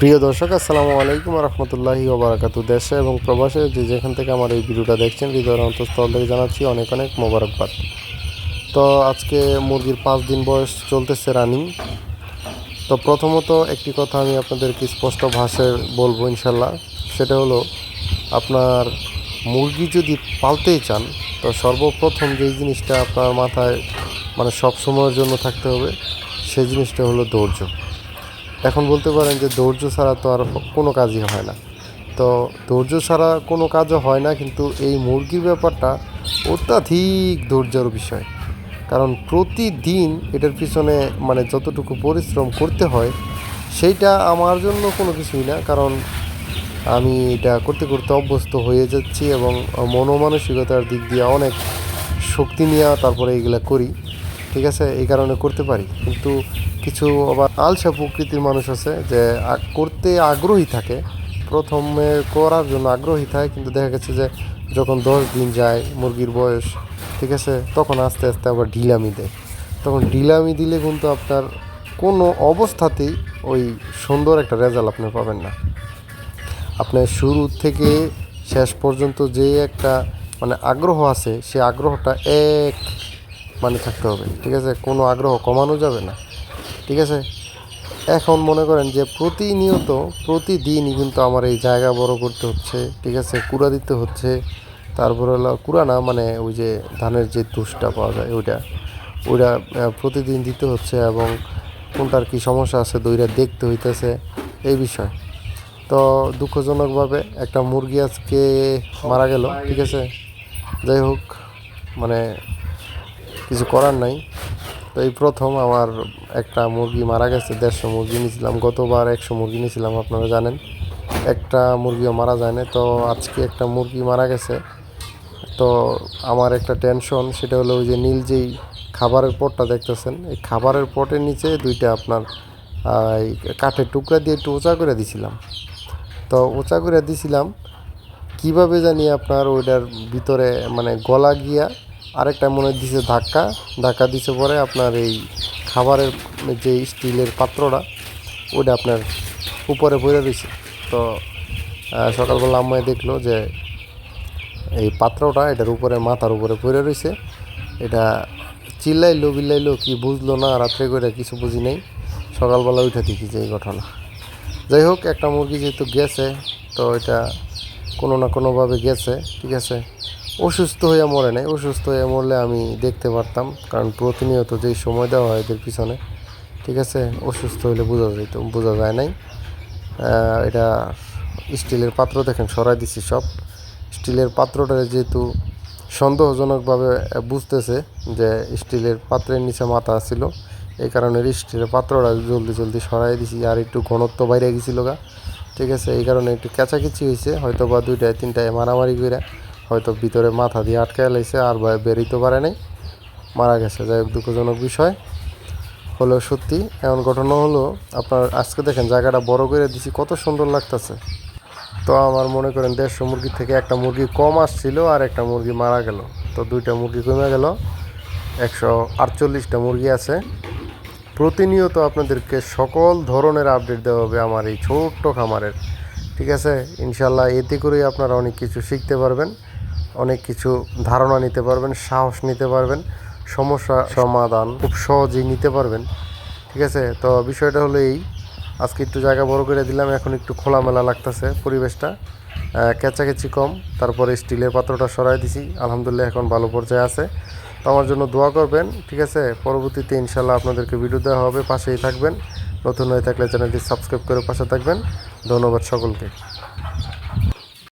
প্রিয় দর্শক, আসসালামু আলাইকুম রহমতুল্লাহি ওবরাকাতু। দেশে এবং প্রবাসে যে যেখান থেকে আমার এই ভিডিওটা দেখছেন, হৃদয়ের অন্তঃস্থল থেকে জানাচ্ছি অনেক অনেক মোবারকবাদ। তো আজকে মুরগির পাঁচ দিন বয়স চলতেছে রানিং। তো প্রথমত একটি কথা আমি আপনাদেরকে স্পষ্ট ভাষায় বলব ইনশাল্লাহ সেটা হলো, আপনার মুরগি যদি পালতেই চান, তো সর্বপ্রথম যেই জিনিসটা আপনার মাথায় মানে সব সময়ের জন্য থাকতে হবে, সেই জিনিসটা হলো ধৈর্য। এখন বলতে পারেন যে ধৈর্য ছাড়া তো আর কোনো কাজই হয় না। তো ধৈর্য ছাড়া কোনো কাজও হয় না, কিন্তু এই মুরগির ব্যাপারটা অত্যাধিক ধৈর্যের বিষয়। কারণ প্রতিদিন এটার পিছনে মানে যতটুকু পরিশ্রম করতে হয়, সেইটা আমার জন্য কোনো কিছুই না। কারণ আমি এটা করতে করতে অভ্যস্ত হয়ে যাচ্ছি এবং মনোমানসিকতার দিক দিয়ে অনেক শক্তি নিয়ে তারপরে এগুলা করি। ঠিক আছে, এই কারণে করতে পারি। কিন্তু কিছু আবার আলসা প্রকৃতির মানুষ আছে যে করতে আগ্রহী থাকে। প্রথমে করার জন্য আগ্রহী থাকে, কিন্তু দেখা গেছে যে যখন দশ দিন যায় মুরগির বয়স, ঠিক আছে, তখন আস্তে আস্তে আবার ঢিলামি দেয়। তখন ঢিলামি দিলে কিন্তু আপনার কোনো অবস্থাতেই ওই সুন্দর একটা রেজাল্ট আপনি পাবেন না। আপনার শুরু থেকে শেষ পর্যন্ত যে একটা মানে আগ্রহ আছে, সে আগ্রহটা এক মানে থাকতে হবে, ঠিক আছে? কোনো আগ্রহ কমানো যাবে না, ঠিক আছে? এখন মনে করেন যে প্রতিনিয়ত, প্রতিদিনই কিন্তু আমার এই জায়গা বড় করতে হচ্ছে, ঠিক আছে? কুড়া দিতে হচ্ছে, তারপরে হলো কুড়া না মানে ওই যে ধানের যে তুষটা পাওয়া যায়, ওইটা ওইটা প্রতিদিন দিতে হচ্ছে এবং কোনটার কি সমস্যা আছে, দইটা দেখতে হইতেছে, এই বিষয়। তো দুঃখজনকভাবে একটা মুরগি আজকে মারা গেল, ঠিক আছে? যাই হোক মানে কিছু করার নাই। তো এই প্রথম আমার একটা মুরগি মারা গেছে, দেড়শো মুরগি নিয়েছিলাম। গতবার একশো মুরগি নিয়েছিলাম, আপনারা জানেন। একটা মুরগিও মারা যায় না তো আজকে একটা মুরগি মারা গেছে। তো আমার একটা টেনশন, সেটা হলো ওই যে নীল যেই খাবারের পটটা দেখতেছেন, এই খাবারের পটের নিচে দুইটা আপনার এই কাঠের টুকরা দিয়ে একটু উঁচা করে দিছিলাম। তো উঁচা করে দিছিলাম। কীভাবে জানি আপনার ওইটার ভিতরে মানে গলা গিয়া আরেকটা মনে দিছে ধাক্কা। ধাক্কা দিছে পরে আপনার এই খাবারের যে স্টিলের পাত্রটা ওটা আপনার উপরে পড়ে রয়েছে। তো সকালবেলা আম্মাই দেখল যে এই পাত্রটা এটার উপরে, মাথার উপরে পড়ে রয়েছে। এটা চিল্লাইলো, বিল্লাইলো, কি বুঝলো না, রাত্রে করে কিছু বুঝি নাই। সকালবেলা উঠে দেখি যে এই ঘটনা। যাই হোক, একটা মুরগি যেহেতু গেছে, তো এটা কোনো না কোনোভাবে গেছে, ঠিক আছে? অসুস্থ হয়ে মরে নাই। অসুস্থ হয়ে মরলে আমি দেখতে পারতাম, কারণ প্রতিনিয়ত যেই সময় দেওয়া হয় এদের পিছনে, ঠিক আছে? অসুস্থ হইলে বোঝা যেত বোঝা যায় নাই। এটা স্টিলের পাত্র দেখেন, সরাই দিছি সব। স্টিলের পাত্রটা যেহেতু সন্দেহজনকভাবে বুঝতেছে যে স্টিলের পাত্রের নিচে মাথা ছিল এই কারণে স্টিলের পাত্রটা জলদি জলদি সরাই দিছি, আর একটু ঘনত্ব বাইরে গেছিল গা, ঠিক আছে? এই কারণে একটু কেঁচাকেচি হয়েছে হয়তো বা দুইটায়, তিনটায় মারামারি করে হয়তো ভিতরে মাথা দিয়ে আটকায় লাইছে, আর বেরিতে পারে নাই। মারা গেছে। যাই হোক, দুঃখজনক বিষয়। হলো সত্যি, এমন ঘটনা হলো, আপনার আজকে দেখেন জায়গাটা বড় করে দিছি, কত সুন্দর লাগতেছে। তো আমার মনে করেন দেড়শো মুরগি থেকে একটা মুরগি কম আসছিল আর একটা মুরগি মারা গেল। তো দুইটা মুরগি কমে গেল। একশো আটচল্লিশটা মুরগি আছে। প্রতিনিয়ত আপনাদেরকে সকল ধরনের আপডেট দেওয়া হবে আমার এই ছোট্ট খামারের। ঠিক আছে? ইনশাল্লাহ এতে করেই আপনারা অনেক কিছু শিখতে পারবেন। অনেক কিছু ধারণা নিতে পারবেন, সাহস নিতে পারবেন, সমস্যা সমাধান খুব সহজেই নিতে পারবেন। ঠিক আছে? তো বিষয়টা হলো এই, আজকে একটু জায়গা বড় করে দিলাম, এখন একটু খোলামেলা লাগতেছে পরিবেশটা। কেচাকেচি কম, তারপরে স্টিলের পাত্রটা সরাই দিছি, আলহামদুলিল্লাহ এখন ভালো পর্যায়ে আছে। তো আমার জন্য দোয়া করবেন, ঠিক আছে? পরবর্তীতে ইনশাল্লাহ আপনাদেরকে ভিডিও দেওয়া হবে, পাশেই থাকবেন। নতুন হয়ে থাকলে চ্যানেলটি সাবস্ক্রাইব করে পাশে থাকবেন। ধন্যবাদ সকলকে।